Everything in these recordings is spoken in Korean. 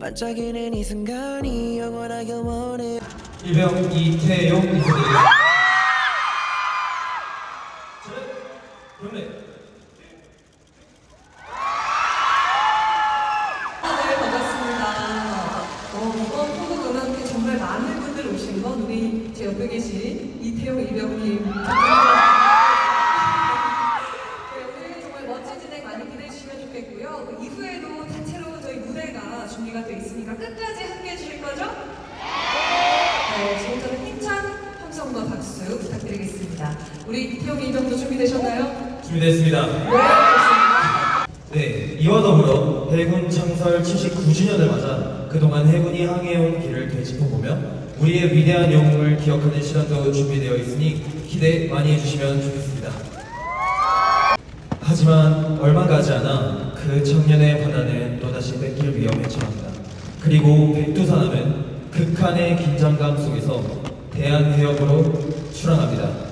반짝이는 이 순간이 영원하길 원해 일병 이태용 인사드립니다. 저는 경례 네, 반갑습니다. 어, 이번 한국 음악회 정말 많은 분들 오신 건 우리 제 옆에 계신 이태용 이병님. 네, 오늘 정말 멋진 진행 많이 기대해 주시면 좋겠고요. 그 이후에도 저희 무대가 준비가 돼 있으니까 끝까지 함께 해주실 거죠? 네, 지금부터는 힘찬 함성과 박수 부탁드리겠습니다. 우리 이태용 이병도 준비되셨나요? 준비됐습니다. 네, 좋습니다. 네, 이와 더불어 해군 창설 79주년을 맞아 그동안 해군이 항해온 길을 되짚어보며 우리의 위대한 영웅을 기억하는 시간도 준비되어 있으니 기대 많이 해주시면 좋겠습니다. 하지만 얼마 가지 않아 그 청년의 바다는 또다시 뺏길 위험에 처합니다. 그리고 백두산함은 극한의 긴장감 속에서 대한해협으로 출항합니다.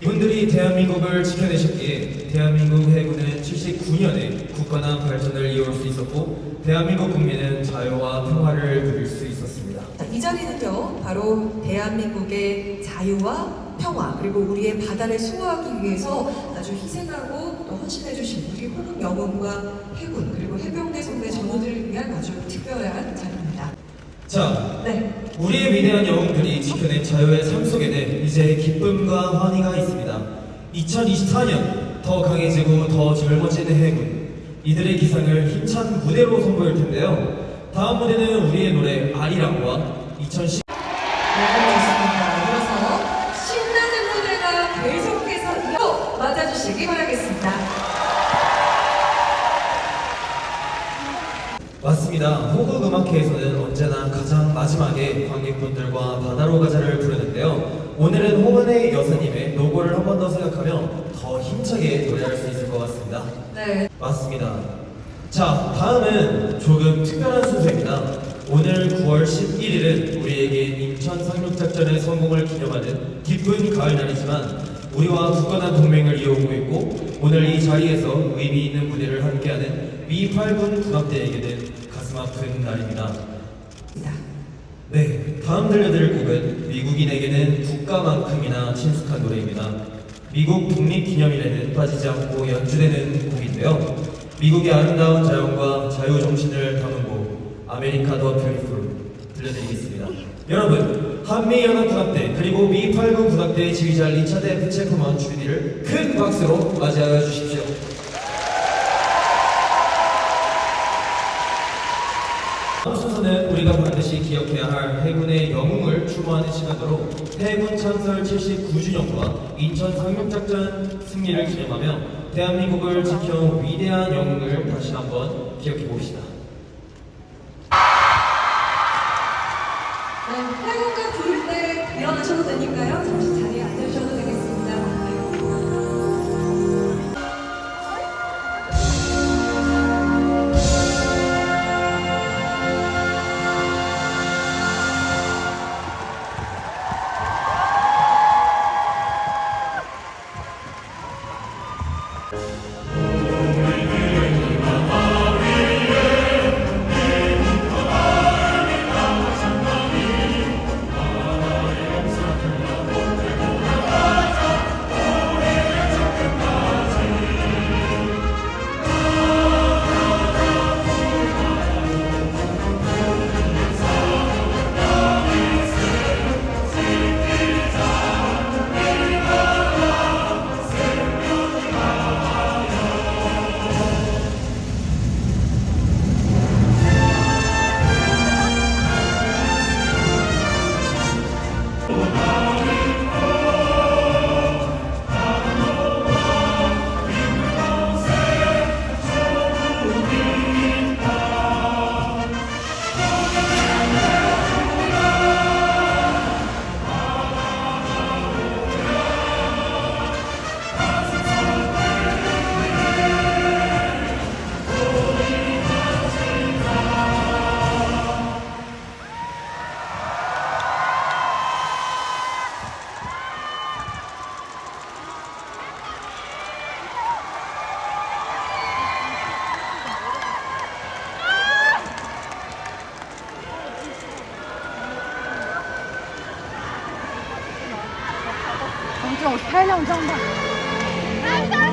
이분들이 대한민국을 지켜내셨기에 대한민국 해군은 79년에 굳건한 발전을 이어올 수 있었고 대한민국 국민은 자유와 평화를 누릴 수 있었습니다. 자, 이 자리는요, 바로 대한민국의 자유와 평화, 그리고 우리의 바다를 수호하기 위해서 아주 희생하고 또 헌신해주신 우리 호국 영웅과 해군, 그리고 해병대 선배 전우들을 위한 아주 특별한 자리입니다. 자, 네. 우리의 위대한 영웅들이 지켜낸 자유의 삶 속에는 이제 기쁨과 환희가 있습니다. 2024년 더 강해지고 더 젊어지는 해군 이들의 기상을 힘찬 무대로 선보일 텐데요. 다음 무대는 우리의 노래 아리랑과 2010 주시기 바라겠습니다. 맞습니다. 호국 음악회에서는 언제나 가장 마지막에 관객분들과 바다로 가자를 부르는데요. 오늘은 호은의 여사님의 노고를 한 번 더 생각하며 더 힘차게 노래할 수 있을 것 같습니다. 네. 맞습니다. 자, 다음은 조금 특별한 순서입니다. 오늘 9월 11일은 우리에게 인천 상륙작전의 성공을 기념하는 기쁜 가을날이지만 우리와 굳건한 동맹을 이어오고 있고 오늘 이 자리에서 의미 있는 무대를 함께하는 미 8군 군합대에게 는 가슴 아픈 날입니다. 네, 다음 들려드릴 곡은 미국인에게는 국가만큼이나 친숙한 노래입니다. 미국 독립기념일에는 빠지지 않고 연주되는 곡인데요. 미국의 아름다운 자연과 자유 정신을 담은 곡 아메리카 더 뷰티풀 들려드리겠습니다. 여러분, 한미 연합군합대 그리고 미 8군 군합대의 지휘자 리차드 F 체크먼 주디를 큰 박수로 맞이하여 주십시오. 다음 순서는 우리가 반드시 기억해야 할 해군의 영웅을 추모하는 시간으로 해군 창설 79주년과 인천 상륙작전 승리를 기념하며 대한민국을 지켜온 위대한 영웅을 다시 한번 기억해 봅시다. 这种拍两张吧。来张。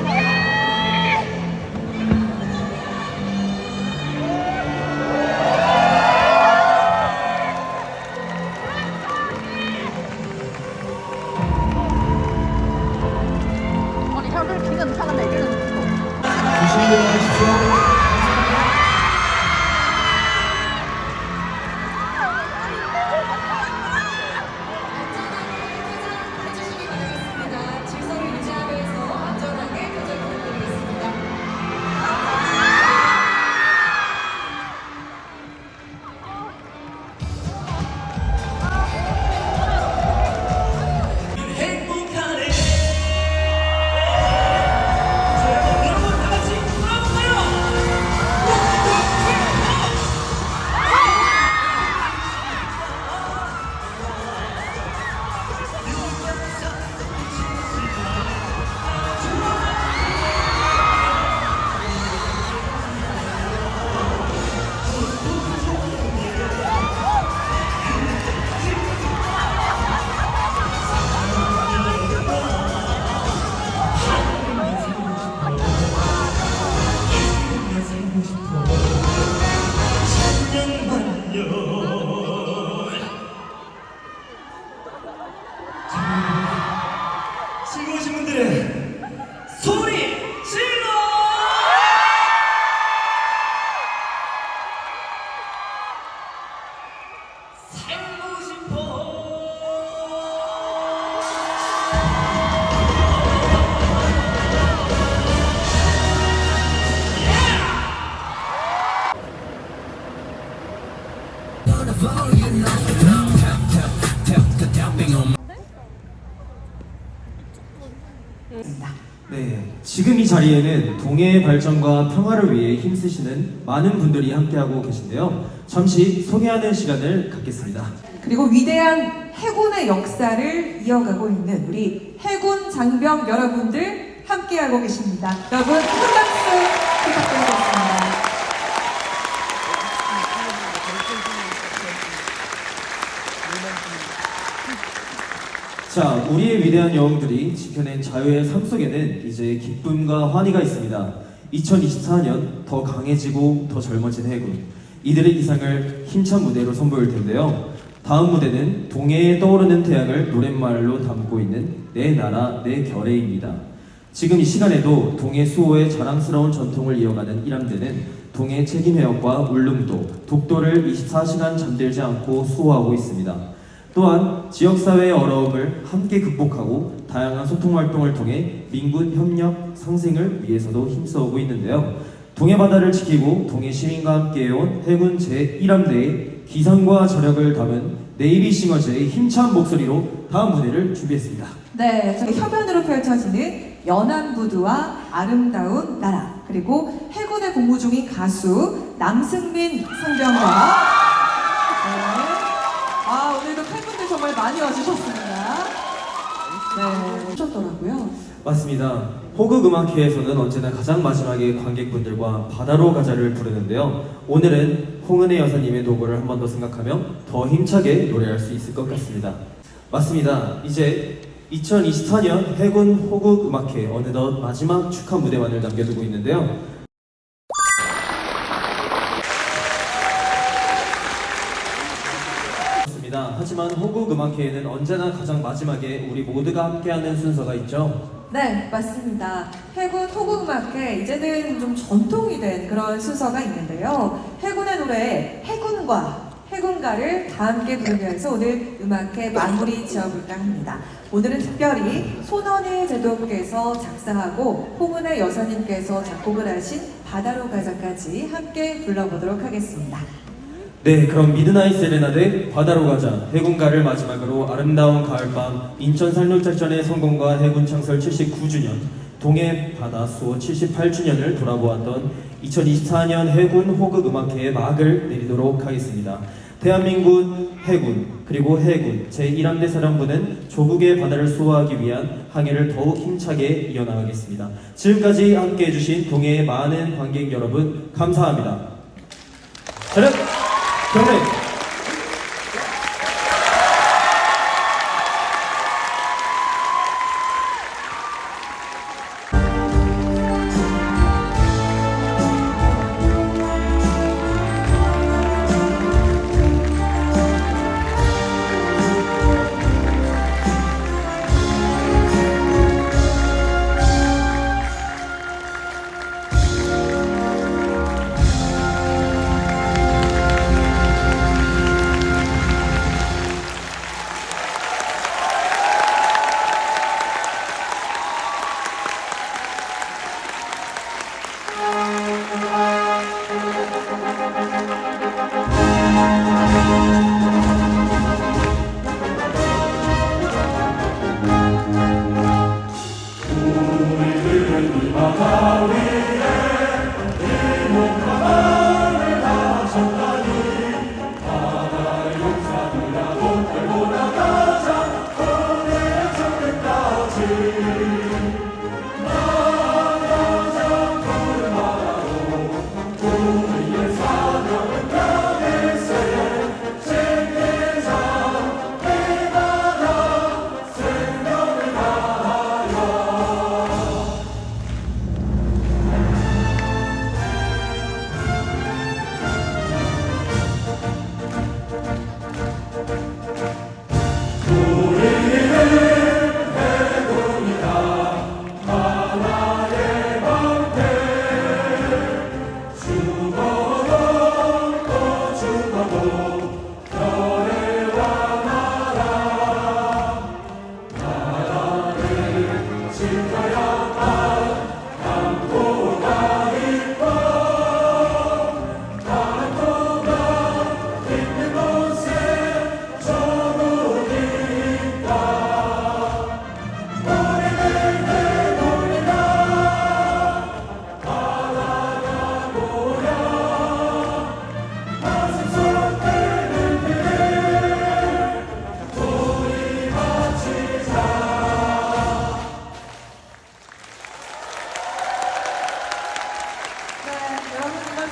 자리에는 동해의 발전과 평화를 위해 힘쓰시는 많은 분들이 함께하고 계신데요. 잠시 소개하는 시간을 갖겠습니다. 그리고 위대한 해군의 역사를 이어가고 있는 우리 해군 장병 여러분들 함께하고 계십니다. 여러분 큰 박수 부탁드리겠습니다. 자, 우리의 위대한 영웅들이 지켜낸 자유의 삶 속에는 이제 기쁨과 환희가 있습니다. 2024년 더 강해지고 더 젊어진 해군. 이들의 기상을 힘찬 무대로 선보일 텐데요. 다음 무대는 동해에 떠오르는 태양을 노랫말로 담고 있는 내 나라 내 결의입니다. 지금 이 시간에도 동해 수호의 자랑스러운 전통을 이어가는 이람대는 동해 책임 해역과 울릉도, 독도를 24시간 잠들지 않고 수호하고 있습니다. 또한 지역사회의 어려움을 함께 극복하고 다양한 소통 활동을 통해 민군 협력 상생을 위해서도 힘써오고 있는데요. 동해 바다를 지키고 동해 시민과 함께해온 해군 제1함대의 기상과 저력을 담은 네이비 싱어즈의 힘찬 목소리로 다음 무대를 준비했습니다. 네, 협연으로 펼쳐지는 연안 부두와 아름다운 나라 그리고 해군에 근무 중인 가수 남승민 상병과 정말 많이 와주셨습니다. 네, 오셨더라고요. 맞습니다. 호국 음악회에서는 언제나 가장 마지막에 관객분들과 바다로 가자를 부르는데요. 오늘은 홍은혜 여사님의 노고를 한 번 더 생각하며 더 힘차게 노래할 수 있을 것 같습니다. 맞습니다. 이제 2024년 해군 호국 음악회 어느덧 마지막 축하 무대만을 남겨두고 있는데요. 하지만 호국 음악회에는 언제나 가장 마지막에 우리 모두가 함께하는 순서가 있죠. 네, 맞습니다. 해군 호국음악회 이제는 좀 전통이 된 그런 순서가 있는데요. 해군의 노래 해군과 해군가를 다 함께 부르면서 오늘 음악회 마무리 지어볼까 합니다. 오늘은 특별히 손원희 제독께서 작사하고 홍은혜 여사님께서 작곡을 하신 바다로 가자까지 함께 불러보도록 하겠습니다. 네, 그럼 미드나잇 세레나데 바다로 가자 해군가를 마지막으로 아름다운 가을밤 인천 상륙작전의 성공과 해군 창설 79주년 동해 바다 수호 78주년을 돌아보았던 2024년 해군 호극 음악회의 막을 내리도록 하겠습니다. 대한민국 해군 그리고 해군 제1함대 사령부는 조국의 바다를 수호하기 위한 항해를 더욱 힘차게 이어나가겠습니다. 지금까지 함께해 주신 동해의 많은 관객 여러분 감사합니다. 去年。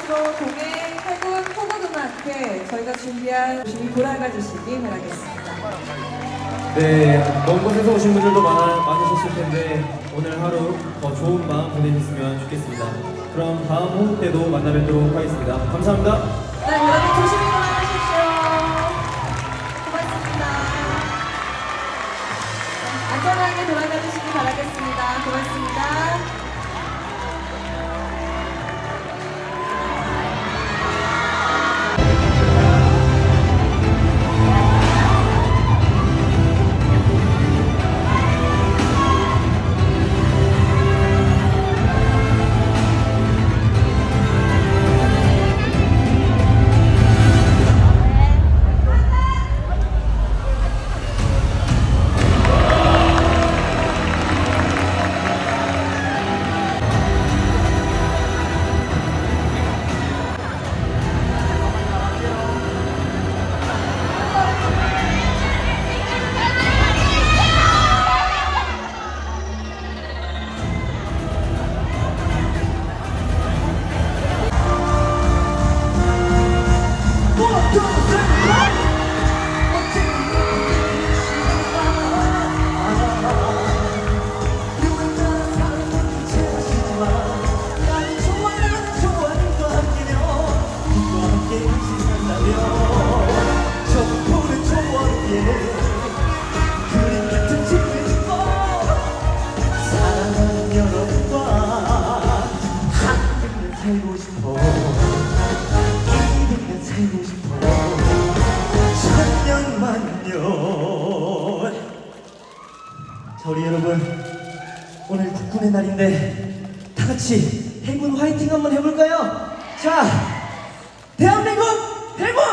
또 동해 해군 호구음악회 저희가 준비한 조심히 돌아가주시기 바라겠습니다. 네, 먼 곳에서 오신 분들도 많, 많으셨을 텐데 오늘 하루 더 좋은 마음 보내셨으면 좋겠습니다. 그럼 다음 호흡 때도 만나뵙도록 하겠습니다. 감사합니다. 우리 여러분 오늘 국군의 날인데 다 같이 해군 화이팅 한번 해볼까요? 자 대한민국 해군